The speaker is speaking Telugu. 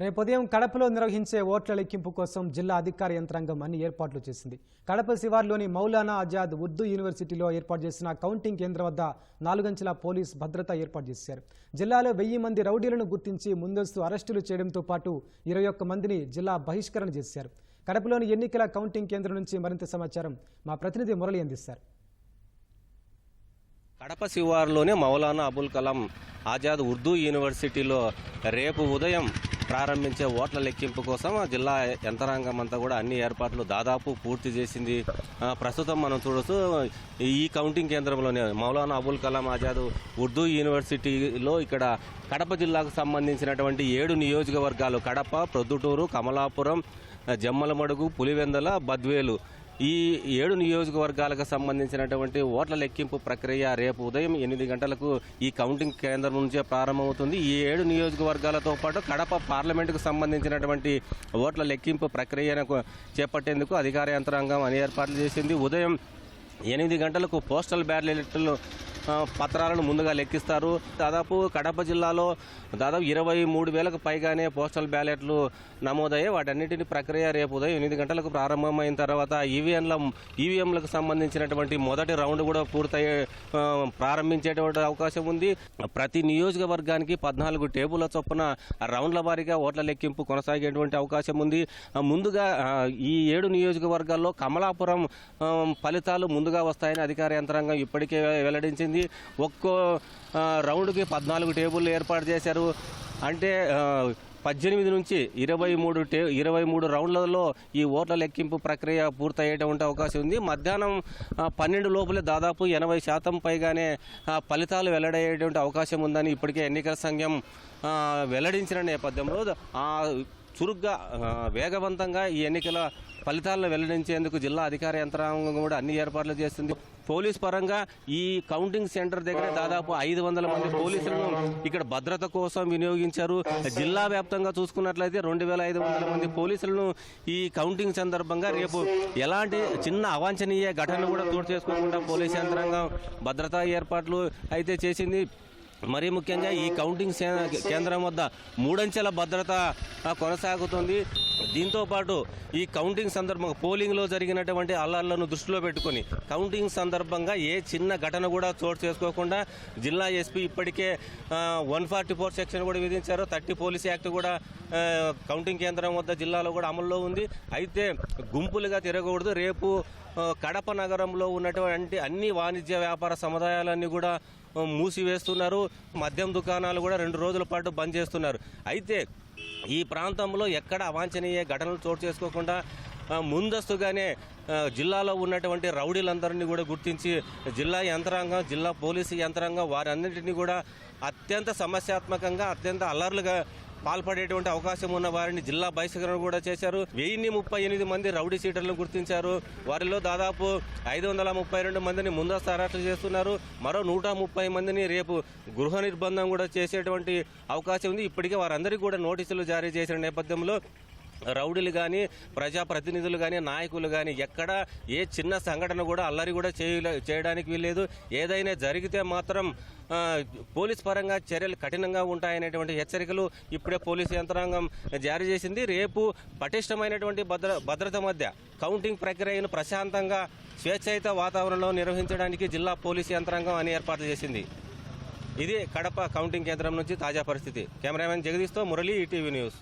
రేపు ఉదయం కడపలో నిర్వహించే ఓట్ల లెక్కింపు కోసం జిల్లా అధికార యంత్రాంగం అన్ని ఏర్పాట్లు చేసింది. కడప శివార్లోని మౌలానా ఆజాద్ ఉర్దూ యూనివర్సిటీలో ఏర్పాటు చేసిన కౌంటింగ్ కేంద్రం వద్ద నాలుగంచెల పోలీస్ భద్రత ఏర్పాటు చేశారు. జిల్లాలో వెయ్యి మంది రౌడీలను గుర్తించి ముందస్తు అరెస్టులు చేయడంతో పాటు ఇరవై ఒక్క మందిని జిల్లా బహిష్కరణ చేశారు. కడపలోని ఎన్నికల కౌంటింగ్ కేంద్రం నుంచి మరింత సమాచారం మా ప్రతినిధి మురళి అందిస్తారు. కడప శివారులోని మౌలానా అబుల్ కలాం ఆజాద్ ఉర్దూ యూనివర్సిటీలో రేపు ఉదయం ప్రారంభించే ఓట్ల లెక్కింపు కోసం జిల్లా యంత్రాంగం అంతా కూడా అన్ని ఏర్పాట్లు దాదాపు పూర్తి చేసింది. ప్రస్తుతం మనం చూడొచ్చు ఈ కౌంటింగ్ కేంద్రంలోనే మౌలానా అబుల్ కలాం ఆజాద్ ఉర్దూ యూనివర్సిటీలో ఇక్కడ కడప జిల్లాకు సంబంధించినటువంటి ఏడు నియోజకవర్గాలు కడప ప్రొద్దుటూరు కమలాపురం జమ్మలమడుగు పులివెందల బద్వేలు. ఈ ఏడు నియోజకవర్గాలకు సంబంధించినటువంటి ఓట్ల లెక్కింపు ప్రక్రియ రేపు ఉదయం ఎనిమిది గంటలకు ఈ కౌంటింగ్ కేంద్రం నుంచే ప్రారంభమవుతుంది. ఈ ఏడు నియోజకవర్గాలతో పాటు కడప పార్లమెంటుకు సంబంధించినటువంటి ఓట్ల లెక్కింపు ప్రక్రియను చేపట్టేందుకు అధికార యంత్రాంగం అని ఏర్పాట్లు చేసింది. ఉదయం ఎనిమిది గంటలకు పోస్టల్ బ్యాలెట్లు పత్రాలను ముందుగా లెక్కిస్తారు. దాదాపు కడప జిల్లాలో దాదాపు ఇరవై మూడు వేలకు పైగానే పోస్టల్ బ్యాలెట్లు నమోదయ్యాయి వాటన్నిటిని ప్రక్రియ రేపు ఉదయం ఎనిమిది గంటలకు ప్రారంభమైన తర్వాత ఈవీఎంల ఈవీఎంలకు సంబంధించినటువంటి మొదటి రౌండ్ కూడా పూర్తయ్యే ప్రారంభించేటువంటి అవకాశం ఉంది. ప్రతి నియోజకవర్గానికి పద్నాలుగు టేబుల్ల చొప్పున రౌండ్ల వారీగా ఓట్ల లెక్కింపు కొనసాగేటువంటి అవకాశం ఉంది. ముందుగా ఈ ఏడు నియోజకవర్గాల్లో కమలాపురం ఫలితాలు ముందుగా వస్తాయని అధికార యంత్రాంగం ఇప్పటికే వెల్లడించింది. ఒక్కో రౌండ్కి పద్నాలుగు టేబుల్ ఏర్పాటు చేశారు. అంటే పద్దెనిమిది నుంచి ఇరవై మూడు టే ఇరవై మూడు రౌండ్లలో ఈ ఓట్ల లెక్కింపు ప్రక్రియ పూర్తయ్యేటువంటి అవకాశం ఉంది. మధ్యాహ్నం పన్నెండు లోపలే దాదాపు ఎనభై శాతం పైగానే ఫలితాలు వెల్లడయ్యేటువంటి అవకాశం ఉందని ఇప్పటికే ఎన్నికల సంఘం వెల్లడించిన నేపథ్యంలో ఆ చురుగ్గా వేగవంతంగా ఈ ఎన్నికల ఫలితాలను వెల్లడించేందుకు జిల్లా అధికార యంత్రాంగం కూడా అన్ని ఏర్పాట్లు చేస్తుంది. పోలీస్ పరంగా ఈ కౌంటింగ్ సెంటర్ దగ్గర దాదాపు ఐదు వందల మంది పోలీసులను ఇక్కడ భద్రత కోసం వినియోగించారు. జిల్లా వ్యాప్తంగా చూసుకున్నట్లయితే రెండు వేల ఐదు వందల మంది పోలీసులను ఈ కౌంటింగ్ సందర్భంగా రేపు ఎలాంటి చిన్న అవాంఛనీయ ఘటన కూడా చోటు చేసుకోకుండా పోలీస్ యంత్రాంగం భద్రతా ఏర్పాట్లు అయితే చేసింది. మరీ ముఖ్యంగా ఈ కౌంటింగ్ కేంద్రం వద్ద మూడంచెల భద్రత కొనసాగుతుంది. దీంతో పాటు ఈ కౌంటింగ్ సందర్భంగా పోలింగ్లో జరిగినటువంటి అల్లర్లను దృష్టిలో పెట్టుకుని కౌంటింగ్ సందర్భంగా ఏ చిన్న ఘటన కూడా చోటు చేసుకోకుండా జిల్లా ఎస్పీ ఇప్పటికే వన్ ఫార్టీ ఫోర్ సెక్షన్ కూడా విధించారు. థర్టీ పోలీస్ యాక్ట్ కూడా కౌంటింగ్ కేంద్రం వద్ద జిల్లాలో కూడా అమల్లో ఉంది. అయితే గుంపులుగా తిరగకూడదు. రేపు కడప నగరంలో ఉన్నటువంటి అన్ని వాణిజ్య వ్యాపార సముదాయాలన్నీ కూడా మూసివేస్తున్నారు. మద్యం దుకాణాలు కూడా రెండు రోజుల పాటు బంద్ చేస్తున్నారు. అయితే ఈ ప్రాంతంలో ఎక్కడ అవాంఛనీయ ఘటనలు చోటు చేసుకోకుండా ముందస్తుగానే జిల్లాలో ఉన్నటువంటి రౌడీలందరినీ కూడా గుర్తించి జిల్లా యంత్రాంగం జిల్లా పోలీసు యంత్రాంగం వారందరినీ కూడా అత్యంత సమస్యాత్మకంగా అత్యంత అల్లర్లుగా పాల్పడేటువంటి అవకాశం ఉన్న వారిని జిల్లా బహిష్కరణ కూడా చేశారు. వెయ్యిన్ని ముప్పై ఎనిమిది మంది రౌడీ సీటర్లను గుర్తించారు. వారిలో దాదాపు ఐదు వందల ముప్పై రెండు మందిని ముందస్తు అరెస్టులు చేస్తున్నారు. మరో నూట ముప్పై మందిని రేపు గృహ నిర్బంధం కూడా చేసేటువంటి అవకాశం ఉంది. ఇప్పటికే వారందరికీ కూడా నోటీసులు జారీ చేసిన నేపథ్యంలో రౌడీలు కానీ ప్రజాప్రతినిధులు కానీ నాయకులు కానీ ఎక్కడ ఏ చిన్న సంఘటన కూడా అల్లరి కూడా చేయలే చేయడానికి వీల్లేదు. ఏదైనా జరిగితే మాత్రం పోలీస్ పరంగా చర్యలు కఠినంగా ఉంటాయనేటువంటి హెచ్చరికలు ఇప్పుడే పోలీసు యంత్రాంగం జారీ చేసింది. రేపు పటిష్టమైనటువంటి భద్ర భద్రత మధ్య కౌంటింగ్ ప్రక్రియను ప్రశాంతంగా స్వేచ్ఛాయుత వాతావరణంలో నిర్వహించడానికి జిల్లా పోలీసు యంత్రాంగం అని ఏర్పాటు చేసింది. ఇది కడప కౌంటింగ్ కేంద్రం నుంచి తాజా పరిస్థితి. కెమెరామెన్ జగదీష్తో మురళి ఈటీవీ న్యూస్.